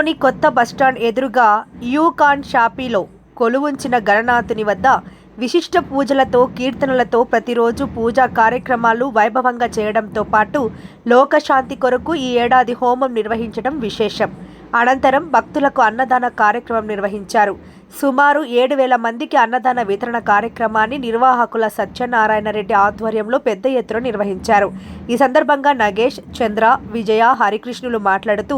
నగరంలోని కొత్త బస్టాండ్ ఎదురుగా యూకాన్ షాపీలో కొలువుంచిన గణనాథుని వద్ద విశిష్ట పూజలతో కీర్తనలతో ప్రతిరోజు పూజా కార్యక్రమాలు వైభవంగా చేయడంతో పాటు లోకశాంతి కొరకు ఈ ఏడాది హోమం నిర్వహించడం విశేషం. అనంతరం భక్తులకు అన్నదాన కార్యక్రమం నిర్వహించారు. సుమారు ఏడు వేల మందికి అన్నదాన వితరణ కార్యక్రమాన్ని నిర్వాహకుల సత్యనారాయణ రెడ్డి ఆధ్వర్యంలో పెద్ద ఎత్తున నిర్వహించారు. ఈ సందర్భంగా నగేష్ చంద్ర విజయ హరికృష్ణులు మాట్లాడుతూ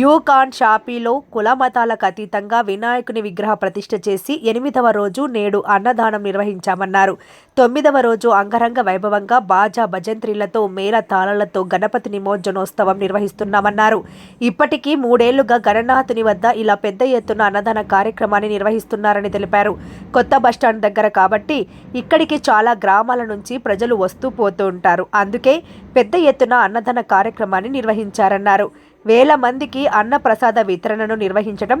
యూకాన్ షాపీలో కుల మతాలకు అతీతంగా వినాయకుని విగ్రహ ప్రతిష్ఠ చేసి ఎనిమిదవ రోజు నేడు అన్నదానం నిర్వహించామన్నారు. తొమ్మిదవ రోజు అంగరంగ వైభవంగా బాజా భజంత్రిలతో మేళ తాళాలతో గణపతి నిమజ్జనోత్సవం నిర్వహిస్తున్నామన్నారు. ఇప్పటికీ మూడేళ్ళుగా గణనాథుని వద్ద ఇలా పెద్ద ఎత్తున అన్నదాన కార్యక్రమాన్ని నిర్వహిస్తున్నారని తెలిపారు. కొత్త బస్టాండ్ దగ్గర కాబట్టి ఇక్కడికి చాలా గ్రామాల నుంచి ప్రజలు వస్తూ పోతూ ఉంటారు. అందుకే పెద్ద ఎత్తున అన్నదాన కార్యక్రమాన్ని నిర్వహించారన్నారు. వేల మందికి అన్నప్రసాద వితరణను నిర్వహించడం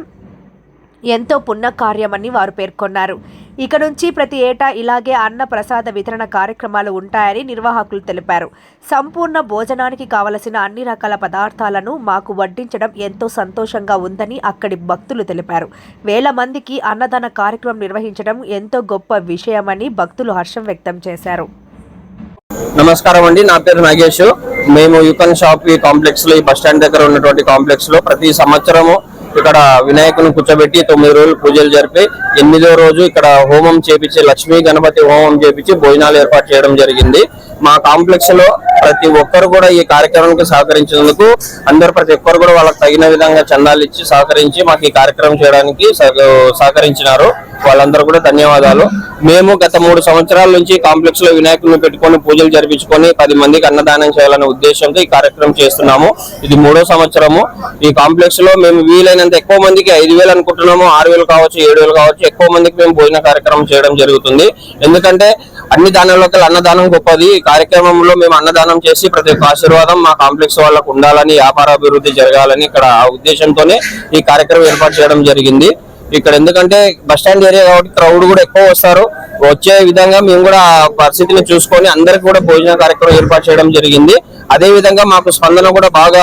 ఎంతో పుణ్యకార్యమని వారు పేర్కొన్నారు. ఇక నుంచి ప్రతి ఏటా ఇలాగే అన్న ప్రసాద వితరణ కార్యక్రమాలు ఉంటాయని నిర్వాహకులు తెలిపారు. సంపూర్ణ భోజనానికి కావలసిన అన్ని రకాల పదార్థాలను మాకు వడ్డించడం ఎంతో సంతోషంగా ఉందని అక్కడి భక్తులు తెలిపారు. వేల మందికి అన్నదాన కార్యక్రమం నిర్వహించడం ఎంతో గొప్ప విషయమని భక్తులు హర్షం వ్యక్తం చేశారు. నమస్కారం అండి. నా పేరు నాగేష్. మేము యుకన్ షాప్ ఈ కాంప్లెక్స్లో ఈ బస్ స్టాండ్ దగ్గర ఉన్నటువంటి కాంప్లెక్స్లో ప్రతి సంవత్సరము ఇక్కడ వినాయకుని కూర్చోబెట్టి తొమ్మిది రోజులు పూజలు జరిపి ఎనిమిదో రోజు ఇక్కడ హోమం చేపించి లక్ష్మీ గణపతి హోమం చేపించి భోజనాలు ఏర్పాటు చేయడం జరిగింది. మా కాంప్లెక్స్లో ప్రతి ఒక్కరు కూడా ఈ కార్యక్రమానికి సహకరించినందుకు అందరూ ప్రతి ఒక్కరు కూడా వాళ్ళకి తగిన విధంగా చందాలు ఇచ్చి సహకరించి మాకు ఈ కార్యక్రమం చేయడానికి సహ- సహకరించినారు. వాళ్ళందరూ కూడా ధన్యవాదాలు. మేము గత మూడు సంవత్సరాల నుంచి కాంప్లెక్స్లో వినాయకుడిని పెట్టుకొని పూజలు జరిపించుకొని పది మందికి అన్నదానం చేయాలనే ఉద్దేశంతో ఈ కార్యక్రమం చేస్తున్నాము. ఇది మూడో సంవత్సరము. ఈ కాంప్లెక్స్లో మేము వీలైనంత ఎక్కువ మందికి ఐదు వేలు అనుకుంటున్నాము ఆరు వేలు కావచ్చు ఏడు వేలు కావచ్చు ఎక్కువ మందికి మేము భోజన కార్యక్రమం చేయడం జరుగుతుంది. ఎందుకంటే అన్ని దానాల్లోకి అన్నదానం గొప్పది. ఈ కార్యక్రమంలో మేము అన్నదానం చేసి ప్రతి ఒక్క ఆశీర్వాదం మా కాంప్లెక్స్ వాళ్ళకు ఉండాలని వ్యాపార అభివృద్ధి జరగాలని ఇక్కడ ఆ ఉద్దేశంతోనే ఈ కార్యక్రమం ఏర్పాటు చేయడం జరిగింది. ఇక్కడ ఎందుకంటే బస్ స్టాండ్ ఏరియా కాబట్టి క్రౌడ్ కూడా ఎక్కువ వస్తారు. వచ్చే విధంగా మేము కూడా పరిస్థితిని చూసుకొని అందరికి కూడా భోజన కార్యక్రమం ఏర్పాటు చేయడం జరిగింది. అదే విధంగా మాకు స్పందన కూడా బాగా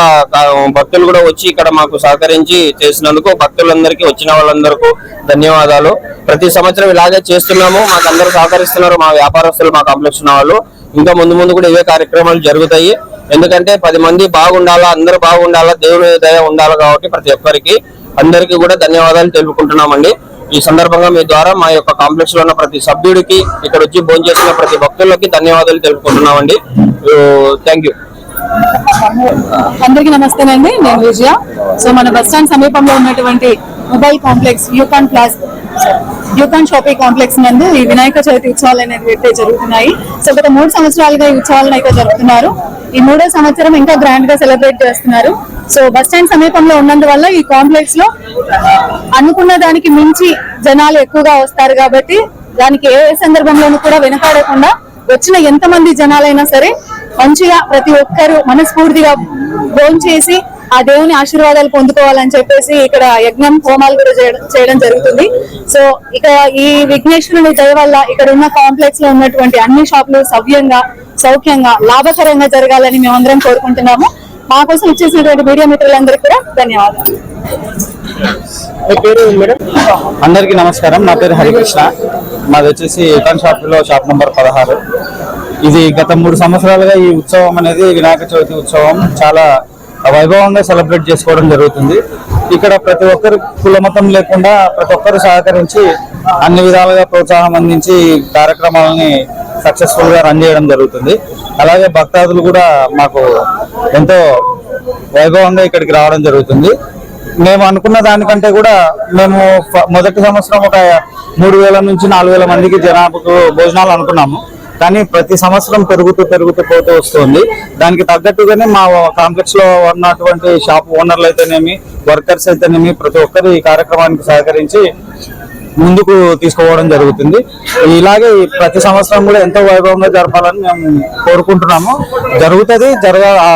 భక్తులు కూడా వచ్చి ఇక్కడ మాకు సహకరించి చేసినందుకు భక్తులందరికీ వచ్చిన వాళ్ళందరికీ ధన్యవాదాలు. ప్రతి సంవత్సరం ఇలాగే చేస్తున్నాము. మాకు అందరూ సహకరిస్తున్నారు. మా వ్యాపారస్తులు మా కాంప్లెక్స్ ఉన్న వాళ్ళు. ఇంకా ముందు ముందు కూడా ఇవే కార్యక్రమాలు జరుగుతాయి. ఎందుకంటే పది మంది బాగుండాలా అందరూ బాగుండాలా దేవుని దయ ఉండాలి కాబట్టి ప్రతి ఒక్కరికి అందరికీ కూడా ధన్యవాదాలు తెలుపుకుంటున్నామండి. ఈ సందర్భంగా మీ ద్వారా మా యొక్క కాంప్లెక్స్లో ఉన్న ప్రతి సభ్యుడికి ఇక్కడ వచ్చి భోజనం చేసిన ప్రతి భక్తులకి ధన్యవాదాలు తెలుపుకుంటున్నామండి. థ్యాంక్ యూ అందరికీ నమస్తేనండి. నేను విజయ. సో మన బస్ స్టాండ్ సమీపంలో ఉన్నటువంటి mobile complex Ucon plaza Ucon shopping complex నందు ఈ వినాయక చవితి ఉత్సవాలు అనేవి అయితే జరుగుతున్నాయి. సో గత మూడు సంవత్సరాలుగా ఈ ఉత్సవాలను అయితే జరుపుతున్నారు. ఈ మూడో సంవత్సరం ఇంకా గ్రాండ్గా సెలబ్రేట్ చేస్తున్నారు. సో బస్ స్టాండ్ సమీపంలో ఉన్నందువల్ల ఈ కాంప్లెక్స్లో అనుకున్న దానికి మించి జనాలు ఎక్కువగా వస్తారు కాబట్టి దానికి ఏ సందర్భంలోనూ కూడా వెనకాడకుండా వచ్చిన ఎంతమంది జనాలైనా సరే మంచిగా ప్రతి ఒక్కరూ మనస్ఫూర్తిగా భోంచేసి ఆ దేవుని ఆశీర్వాదాలు పొందుకోవాలని చెప్పేసి ఇక్కడ యజ్ఞం హోమాలు కూడా చేయడం చేయడం జరుగుతుంది. సో ఇక ఈ విఘ్నేశ్వరుని దయ వల్ల ఇక్కడ ఉన్న కాంప్లెక్స్లో ఉన్నటువంటి అన్ని షాపులు సవ్యంగా సౌఖ్యంగా లాభకరంగా జరగాలని మేమందరం కోరుకుంటున్నాము. మా కోసం ఇచ్చేసినటువంటి మీడియా మిత్రులందరికీ కూడా ధన్యవాదాలు. అందరికీ నమస్కారం. నా పేరు హరికృష్ణ. మాది వచ్చేసి షాప్లో షాప్ నంబర్ పదహారు. ఇది గత మూడు సంవత్సరాలుగా ఈ ఉత్సవం అనేది వినాయక చవితి ఉత్సవం. చాలా వైభవంగా సెలబ్రేట్ చేసుకోవడం జరుగుతుంది. ఇక్కడ ప్రతి ఒక్కరు కులమతం లేకుండా ప్రతి ఒక్కరు సహకరించి అన్ని విధాలుగా ప్రోత్సాహం అందించి కార్యక్రమాలని సక్సెస్ఫుల్గా రన్ చేయడం జరుగుతుంది. అలాగే భక్తాదులు కూడా మాకు ఎంతో వైభవంగా ఇక్కడికి రావడం జరుగుతుంది. మేము అనుకున్న దానికంటే కూడా మేము మొదటి సంవత్సరం ఒక మూడు వేల నుంచి నాలుగు వేల మందికి జనాభాకు భోజనాలు అనుకున్నాము. కానీ ప్రతి సంవత్సరం పెరుగుతూ పెరుగుతూ పోతూ వస్తుంది. దానికి తగ్గట్టుగానే మా కాంప్లెక్స్లో ఉన్నటువంటి షాప్ ఓనర్లు అయితేనేమి వర్కర్స్ అయితేనేమి ప్రతి ఒక్కరు ఈ కార్యక్రమానికి సహకరించి ముందుకు తీసుకోవడం జరుగుతుంది. ఇలాగే ఈ ప్రతి సంవత్సరం కూడా ఎంతో వైభవంగా జరపాలని మేము కోరుకుంటున్నాము. జరుగుతుంది జరగ ఆ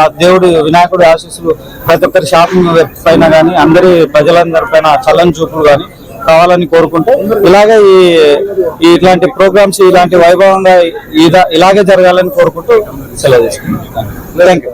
వినాయకుడి ఆశీస్సులు ప్రతి ఒక్కరి షాపింగ్ పైన కానీ అందరి ప్రజలందరి పైన చల్లని చూపులు కానీ కావాలని కోరుకుంటూ ఇలాగే ఈ ఇట్లాంటి ప్రోగ్రామ్స్ ఇలాంటి వైభవంగా ఇదా- ఇలాగే జరగాలని కోరుకుంటూ సెలవు చేసుకుంటాం థ్యాంక్ యూ